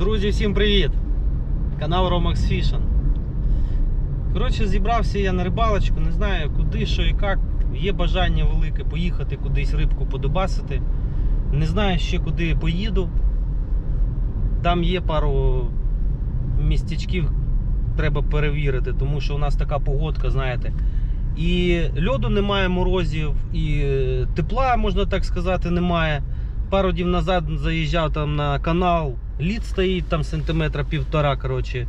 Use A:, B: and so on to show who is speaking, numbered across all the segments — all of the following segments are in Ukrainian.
A: Друзі, всім привіт! Канал Romax Fishing. Коротше, зібрався я на рибалочку, не знаю куди, що і як. Є бажання велике поїхати кудись рибку подобасити. Не знаю ще куди поїду. Там є пару містечків, треба перевірити, тому що у нас така погодка, знаєте. І льоду немає морозів, і тепла, можна так сказати, немає. Пару днів назад заїжджав там на канал, лід стоїть там сантиметра півтора. коротше.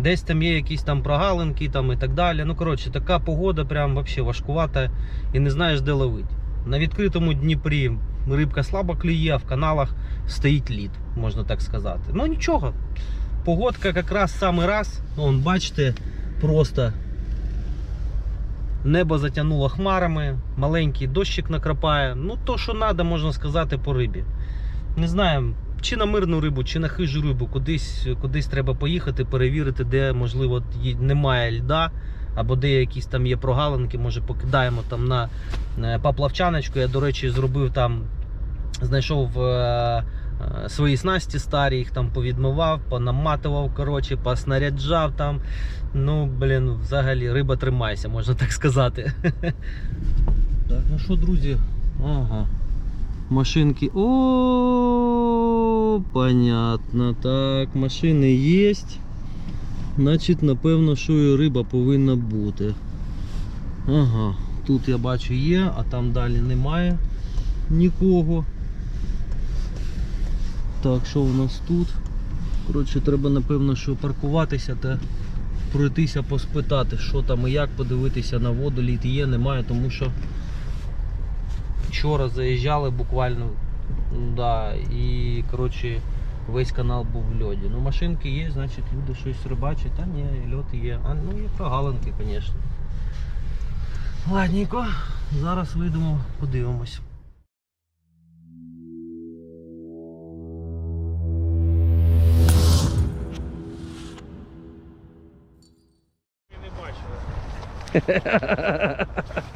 A: Десь там є якісь там прогалинки там і так далі. Ну, коротше, така погода прям вообще важкувата і не знаєш, де ловити. На відкритому Дніпрі рибка слабо клює, а в каналах стоїть лід, можна так сказати. Ну нічого. Погодка якраз самий раз. Вон, бачите, просто небо затягнуло хмарами, маленький дощик накрапає. Ну, то, що треба, можна сказати, по рибі. Не знаю, чи на мирну рибу, чи на хижу рибу, кудись, кудись треба поїхати, перевірити, де, можливо, немає льда, або де якісь там є прогалинки, може покидаємо там на е, поплавчаночку. Я, до речі, зробив там, знайшов. е, е, Свої снасті старі, їх там повідмивав, понаматував, коротше, поснаряджав там. Ну, блін, взагалі риба тримайся, можна так сказати. Так, ну що, друзі? Ага. Машинки. О, понятно. Так, машини є. Значить, напевно, що і риба повинна бути. Ага, тут я бачу є, а там далі немає нікого. Так, що у нас тут? Коротше, треба, напевно, що паркуватися та пройтися, поспитати, що там і як, подивитися на воду, лід є, немає, тому що вчора заїжджали буквально. Да, і коротше, весь канал був в льоді. Ну, машинки є, значить люди щось рибачать, та ні, льот є. А ну є прогалинки, звісно. Ладненько, зараз вийдемо, подивимось.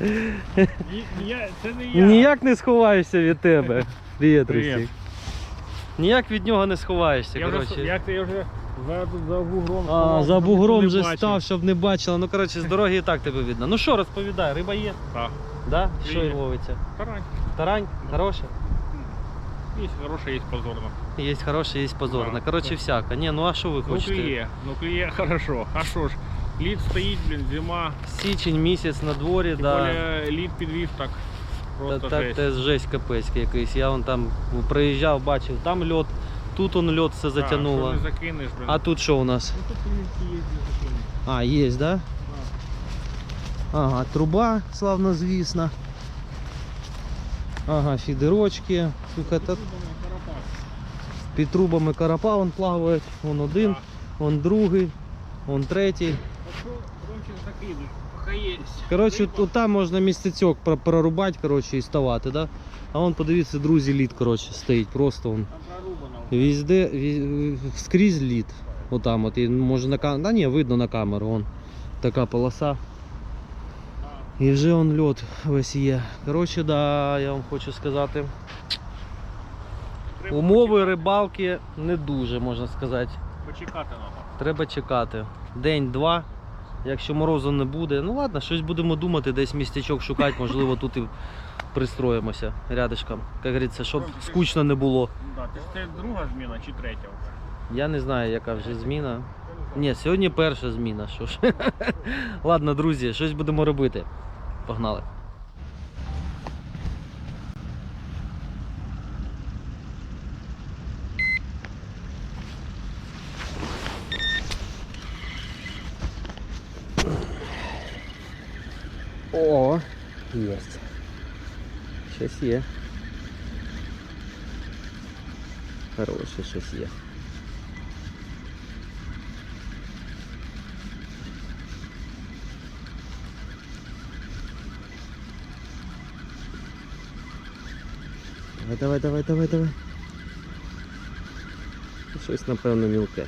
B: Ні, ні, я- це не я.
A: Ніяк не сховаєшся від тебе. Привіт,
B: Привіт.
A: Русік. Ніяк від нього не сховаєшся.
B: Я вже,
A: коротше.
B: як ти я вже за, за бугром.
A: А, за бугром вже
B: бачив.
A: став, щоб не бачила. Ну, коротше, з дороги і так тебе видно. Ну що, розповідай, риба є?
B: Так.
A: Да? Що
B: Є.
A: і ловиться?
B: Тарань.
A: Тарань? Хороша?
B: Є хороша, є позорна.
A: Є хороша, є позорна.
B: Да,
A: Коротше, всяка. Ні, ну а що ви
B: Ну
A: хочете?
B: клює, ну клює хорошо. А що ж, лід стоїть, блін, зима.
A: Січень місяць на дворі,
B: Тим
A: да.
B: більше лід підвів так.
A: Та,
B: Просто
A: так,
B: жесть.
A: жесть капецький якийсь. Я вон там приїжджав, бачив, там льод, тут он льод все затягнуло.
B: закинеш.
A: А тут що у нас?
B: Ну тут є.
A: А, є, да? Ага, труба, славно звісна. Ага, фідерочки. Слухай, та під трубами карапа вон плавають. Вон один, вон другий, вон третій.
B: А що, Ромчик поки є.
A: Коротше, там можна містецьок про- прорубати коротше, і ставати, да? А вон подивіться, друзі, лід коротше, стоїть просто вон. Візде, ві- скрізь лід. Отам от. І може на камеру. Да ні, видно на камеру. Вон така полоса. І вже он льот весь є. Коротше, да, я вам хочу сказати. Умови рибалки не дуже, можна сказати.
B: Почекати треба.
A: Треба чекати. День-два. Якщо морозу не буде, ну ладно, щось будемо думати, десь містечок шукати, можливо, тут і пристроїмося рядышком. Як говориться, щоб скучно не було.
B: Да, це друга зміна чи третя вже?
A: Я не знаю, яка вже зміна. Ні, сьогодні перша зміна. Що ж. Ладно, друзі, щось будемо робити. Погнали. єсть. Щось є. Хороше щось є. Давай, давай, давай, давай, давай. Щось, напевно, мілке.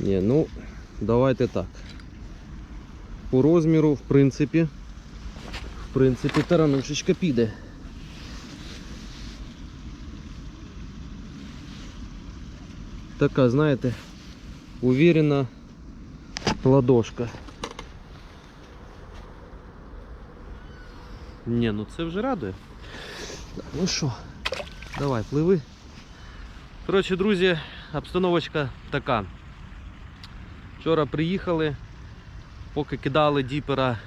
A: Ні, ну, давайте так. по розміру, в принципі, в принципі, таранушечка піде. Така, знаєте, увірена ладошка. Ні, ну це вже радує. Ну що, давай, пливи. Коротше, друзі, обстановочка така. Вчора приїхали поки кидали діпера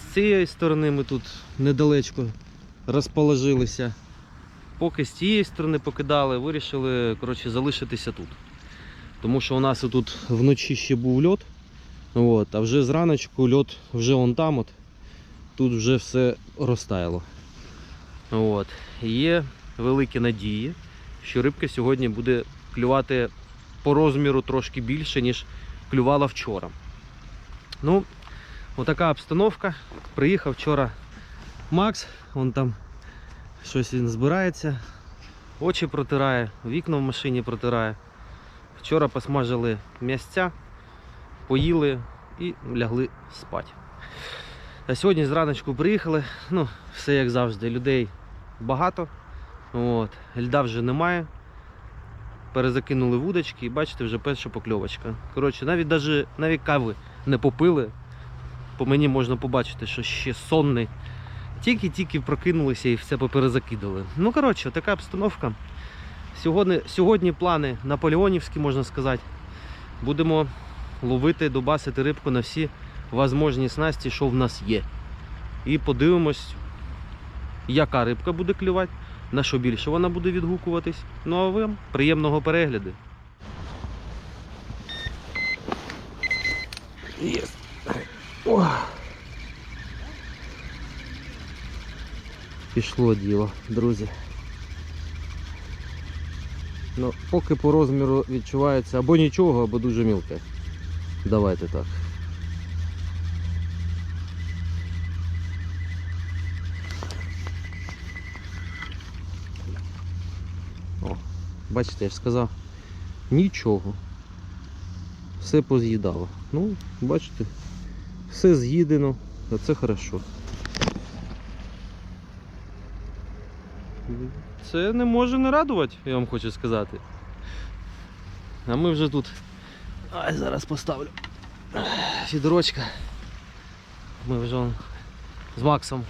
A: з цієї сторони ми тут недалечко розположилися. Поки з цієї сторони покидали, вирішили коротше, залишитися тут. Тому що у нас тут вночі ще був льот, от, а вже зраночку льот вже вон там. От, тут вже все розтаяло. От. Є великі надії, що рибка сьогодні буде клювати по розміру трошки більше, ніж клювала вчора. Ну, отака обстановка. Приїхав вчора Макс, он там щось він збирається, очі протирає, вікна в машині протирає. Вчора посмажили м'ясця, поїли і лягли спати. А сьогодні зраночку приїхали, ну, все як завжди, людей багато. От. Льда вже немає. Перезакинули вудочки і бачите, вже перша покльовочка. Коротше, навіть, даже, навіть кави не попили. По мені можна побачити, що ще сонний. Тільки-тільки прокинулися і все поперезакидали. Ну, коротше, така обстановка. Сьогодні, сьогодні плани наполеонівські, можна сказати. Будемо ловити, добасити рибку на всі возможні снасті, що в нас є. І подивимось, яка рибка буде клювати, на що більше вона буде відгукуватись. Ну а вам приємного перегляду. Єс. О. Пішло діло, друзі. Ну, поки по розміру відчувається або нічого, або дуже мілке. Давайте так. О, бачите, я ж сказав, нічого. Все поз'їдало. Ну, бачите, все з'їдено, а це хорошо. Це не може не радувати, я вам хочу сказати. А ми вже тут. Ай, зараз поставлю. Фідорочка. Ми вже он з Максом,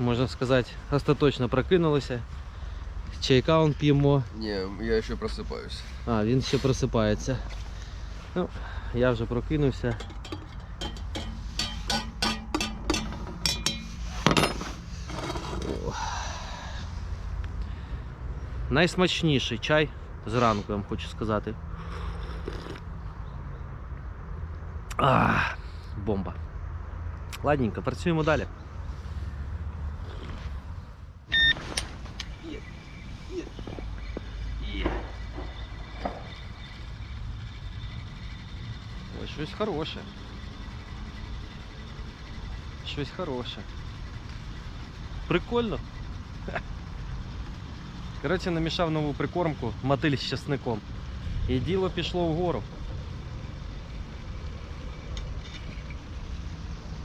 A: можна сказати, остаточно прокинулися. Чайка он п'ємо.
C: Не, я еще просыпаюсь.
A: А, він ще просипається. Ну, я вже прокинувся. Найсмачніший чай зранку, я вам хочу сказати. А, бомба. Ладненько, працюємо далі. Є, є, є. Ой, щось хороше. Щось хороше. Прикольно. Коротше, намішав нову прикормку, мотиль з часником. І діло пішло вгору.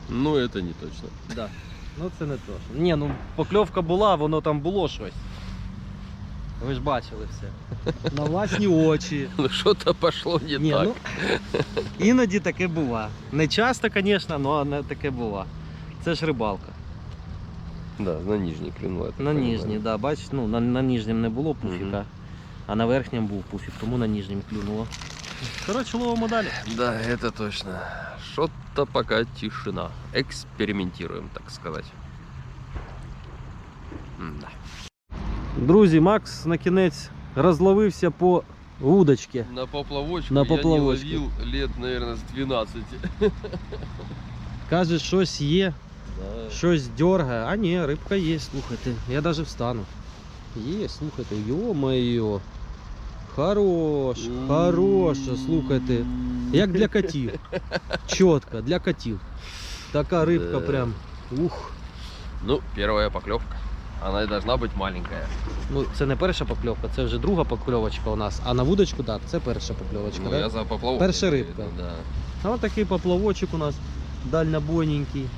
C: Ну, это не точно.
A: Да. Ну це не то. Ні, ну покльовка була, воно там було щось. Ви ж бачили все. На власні очі.
C: Ну, что-то пошло не
A: Ні,
C: так.
A: ну, іноді таке бува. Не часто, звісно, але таке бува. Це ж рибалка.
C: Да, на нижний клюнул. я так
A: На
C: понимаю.
A: нижній, да, бачиш, ну, на, на нижнім не було пуфіка,
C: Мгм.
A: а на верхнім був пуфік, тому на нижнім клюнуло. Коротше, ловимо далі.
C: Да, это точно. Что-то пока тишина. Экспериментируем, так сказать. Да.
A: Друзі, Макс на кінець розловився по вудочці.
C: На поплавочку
A: На
C: я
A: поплавочку.
C: не ловил лет, наверное, с 12.
A: Каже, щось є,
C: Да.
A: щось дергає. А ні, рибка є, слухайте. Я навіть встану. Є, слухайте, йо-моє. Хорош, хороша, слухайте. Як для котів. Чітко, для котів. Така рибка
C: Да.
A: прям. Ух.
C: Ну, первая поклевка. Она и должна быть маленькая.
A: Ну, це не перша покльовка, це вже друга покльовочка у нас. А на вудочку, так, це перша покльовочка.
C: Ну,
A: да?
C: я за поплавок.
A: Перша
C: имею в
A: рыбка.
C: виду, Да.
A: А от такий поплавочок у нас дальнобойненький.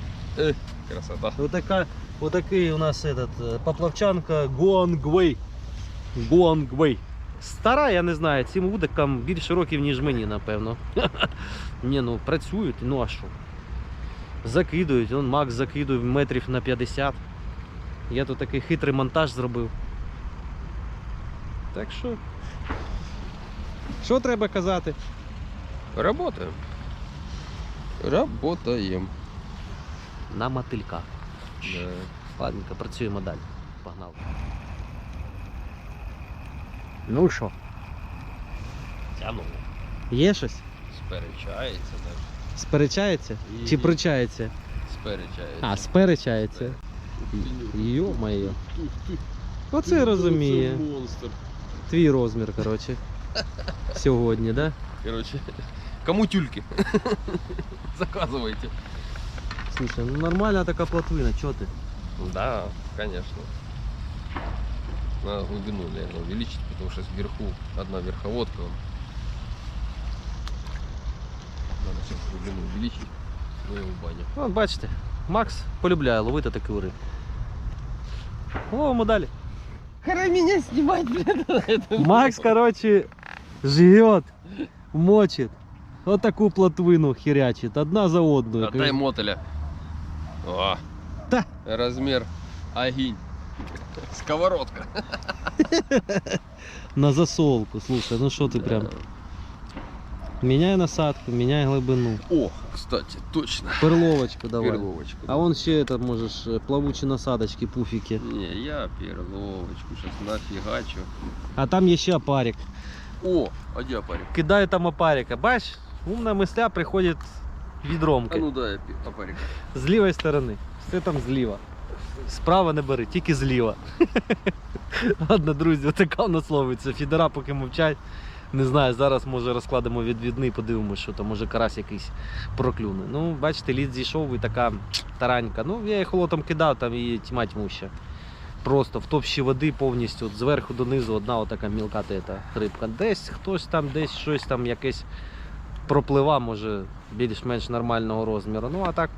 C: Красота.
A: Отака, отакий у нас этот, е, поплавчанка Гуангвей. Гуангвей. Стара, я не знаю, цим вудикам більше років, ніж мені, напевно. Ні, ну працюють, ну а що? Закидують, он Макс закидує метрів на 50. Я тут такий хитрий монтаж зробив. Так що. Що треба казати?
C: Работаем. Работаем.
A: На мотилька.
C: Да.
A: Ладненько, працюємо далі. Погнали. Ну що?
C: Тяну.
A: Є щось?
C: Сперечається навіть.
A: Сперечається?
C: Ні.
A: Чи причається?
C: Сперечається.
A: А, сперечається. Йо-моє. Оце розуміє.
C: Монстр.
A: Твій розмір, коротше. Сьогодні, да?
C: Короче, кому тюльки? Заказывайте.
A: Слушай, ну нормальна така плотвина, чого ти?
C: Да, конечно. Надо глубину, наверное, увеличить, потому что сверху одна верховодка. Надо сейчас глубину увеличить. Ну и в баню.
A: От бачите, Макс полюбляє ловити такі риб. Ловимо далі.
C: Хара меня снимать, блядь.
A: Макс, короче, живет, мочит. Вот такую плотвину херячит, одна за одну.
C: Отдай мотеля. О,
A: Да.
C: Размер огонь. Сковородка.
A: На засолку, слушай, ну что ты прям. Меняй насадку, меняй глибину.
C: О, кстати, точно.
A: Перловочку давай.
C: Перловочку.
A: А вон ще это можешь э, плавучі насадочки, пуфики.
C: Не, я перловочку сейчас нафигачу.
A: А там є ще опарик.
C: О, а где опарик?
A: Кидаю там опарика. Бач, умна мисля приходить від
C: А ну дай пи- опарик.
A: З лівої сторони. Все там зліва. Справа не бери, тільки зліва. Ладно, друзі, така у нас ловиться. Фідера поки мовчать. Не знаю, зараз може розкладемо відвідний, подивимося, що там може карась якийсь проклюне. Ну, бачите, лід зійшов і така таранька. Ну, я її холотом кидав, там її тьма тьмуща. Просто в топщі води повністю от зверху донизу одна отака мілка тета рибка. Десь хтось там, десь щось там якесь проплива, може більш-менш нормального розміру. Ну а так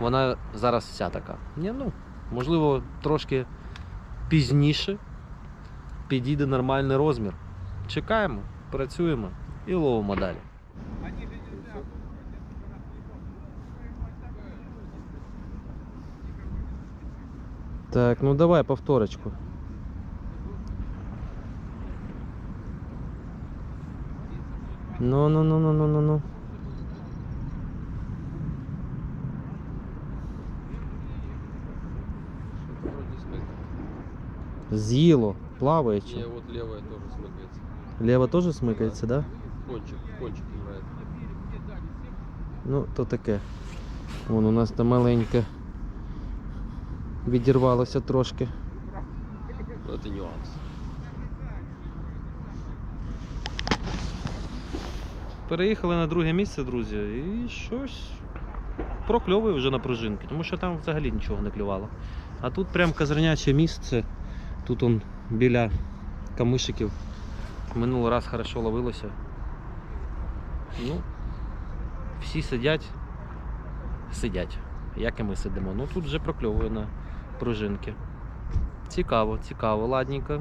A: вона зараз вся така. Ні, ну, можливо, трошки пізніше підійде нормальний розмір. Чекаємо, працюємо і ловимо далі. Так, ну давай повторочку. Ну, ну, ну, ну, ну, ну, ну.
C: Что-то вроде смыкается.
A: З'їло, плаваючи.
C: Не, вот левая тоже смыкается.
A: Лево теж смикається, да?
C: Кончик, кончик играет.
A: Ну, то таке. Вон у нас там маленьке. Відірвалося трошки.
C: Но это нюанс.
A: Переїхали на друге місце, друзі, і щось прокльовує вже на пружинки, тому що там взагалі нічого не клювало. А тут прям казарняче місце. Тут он біля камишиків. Минулий раз хорошо ловилося. Ну, всі сидять, сидять, як і ми сидимо. Ну тут вже прокльовує пружинки. Цікаво, цікаво, ладненько.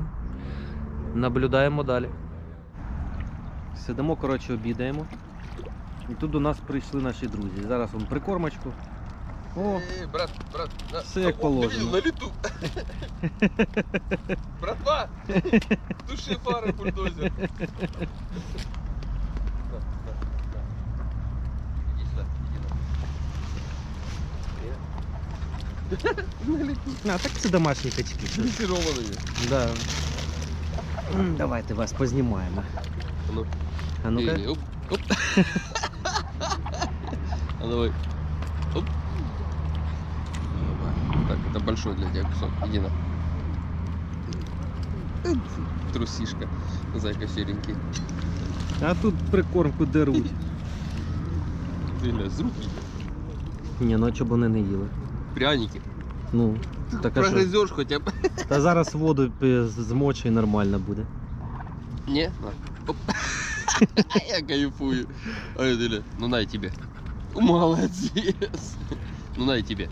A: Наблюдаємо далі. Сидимо, коротше, обідаємо. І тут до нас прийшли наші друзі. Зараз вон прикормочку. О,
C: Эй, брат, брат, на.
A: Все як
C: О,
A: положено.
C: На лету. Братва, души пары бульдозер. На, на, на. Иди сюда, иди на. На лету.
A: а так це домашні качки.
C: Дрессированные.
A: Да. М, Давайте вас познімаємо.
C: А ну,
A: А ну-ка.
C: Или, оп, оп. А давай. большой для тебя кусок. Иди на. Трусишка. Зайка серенький.
A: А тут прикормку деруть.
C: Ты гля, с руки.
A: Ні, ну а чого б вони не їли.
C: Пряники.
A: Ну, так а що?
C: Прогрызешь хотя бы.
A: Та зараз воду пі- змочу і нормально буде.
C: Не? На. Оп. Я кайфую. А это гля, ну на и тебе. Молодец. Ну на и тебе.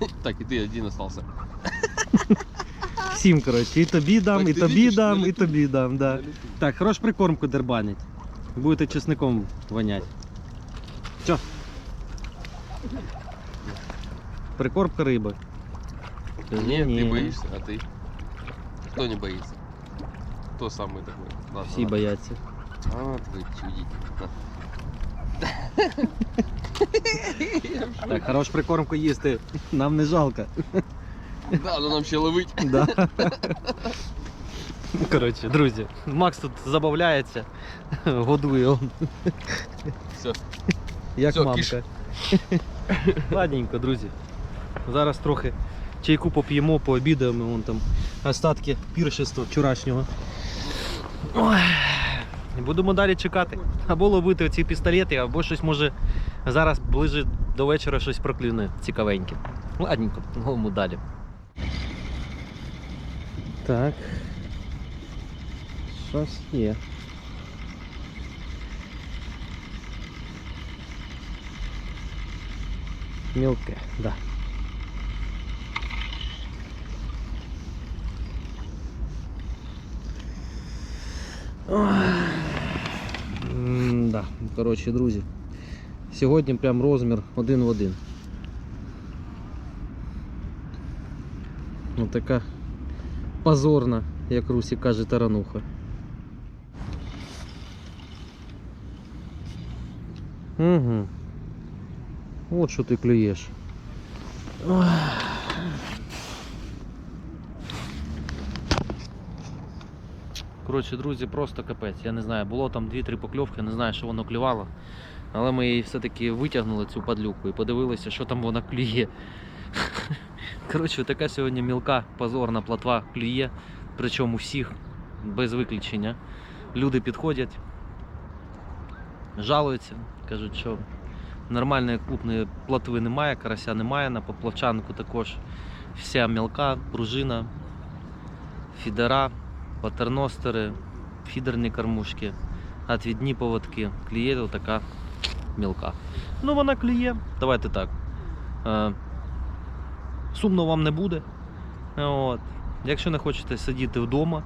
C: Так, и ты один остался.
A: Всім, коротше, і тобі дам,
C: Так
A: і
C: ти
A: тобі
C: видиш,
A: дам,
C: я
A: і
C: летю.
A: тобі дам, да. Так, хорош прикормку дербанить. Будете чесником вонять. Все. Прикормка риби.
C: Ні,
A: Ні.
C: ти боїшся, а ти? Хто не боїться? Хто самый такой? Ладно,
A: Всі
C: ладно.
A: бояться.
C: Вот вы чудите.
A: Так, хорош прикормку їсти. Нам не жалко.
C: Да, ну нам ще ловить.
A: Да. Коротше, друзі, Макс тут забавляється, годує он,
C: Все.
A: як
C: Всьо,
A: мамка.
C: киш.
A: Ладненько, друзі. Зараз трохи чайку поп'ємо, пообідаємо, вон там остатки піршества вчорашнього. Ой. Будемо далі чекати. Або ловити оці пістолети, або щось може зараз ближе до вечора щось проклюне цікавеньке. Ладненько, ловимо далі. Так. Щось є. Мілке, да. Да, коротше, друзі. Сьогодні прям розмір один в один. Ось така позорна, як Русі каже, тарануха. Угу. От що ти клюєш. Ох. Коротше, друзі, просто капець. Я не знаю, було там 2-3 покльовки, не знаю, що воно клювало. Але ми її все-таки витягнули цю падлюку і подивилися, що там вона клює. Коротше, така сьогодні мілка, позорна платва клює. Причому всіх, без виключення. Люди підходять, жалуються, кажуть, що нормальної крупної плотви немає, карася немає, на поплавчанку також вся мілка, пружина, фідера, патерностери, фідерні кормушки, отвідні поводки. Клює така мілка. Ну вона клює, давайте так. Е, сумно вам не буде. От. Якщо не хочете сидіти вдома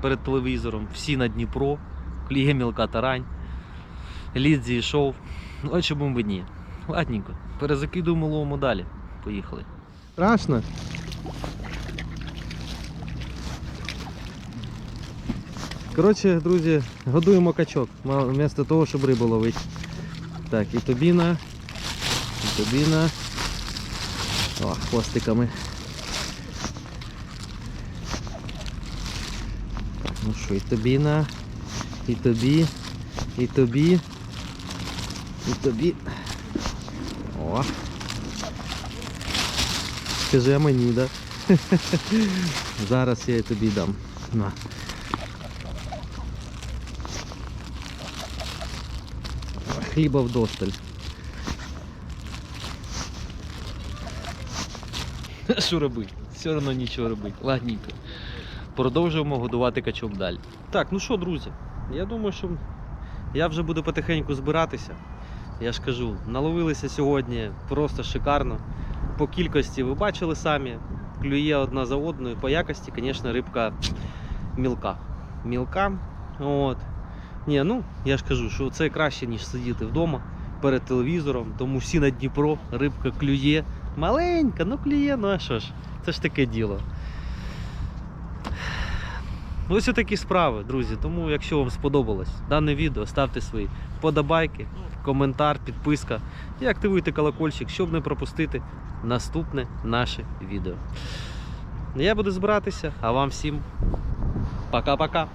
A: перед телевізором, всі на Дніпро, клює мілка тарань, лід зійшов. Ну, а чому б ні? Ладненько, перезакидуємо ловимо далі. Поїхали. Страшно? Коротше, друзі, годуємо качок, вместо того, щоб рибу ловити. Так, і тобіна, і тобіна. О, хвостиками. Ну що, і тобіна, і тобі, і тобі, і тобі. О. Скажи, а мені, да? Зараз я і тобі дам. На. Хліба вдосталь. Що робити? Все одно нічого робити. Ладненько. Продовжуємо годувати качок далі. Так, ну що, друзі, я думаю, що я вже буду потихеньку збиратися. Я ж кажу, наловилися сьогодні просто шикарно. По кількості ви бачили самі, клює одна за одною. По якості, звісно, рибка мілка. Мілка. От. Ні, ну я ж кажу, що це краще, ніж сидіти вдома перед телевізором, тому всі на Дніпро, рибка клює. Маленька, ну клює, ну а що ж, це ж таке діло. Ну, Ось такі справи, друзі. Тому, якщо вам сподобалось дане відео, ставте свої подобайки, коментар, підписка і активуйте колокольчик, щоб не пропустити наступне наше відео. Я буду збиратися, а вам всім пока-пока.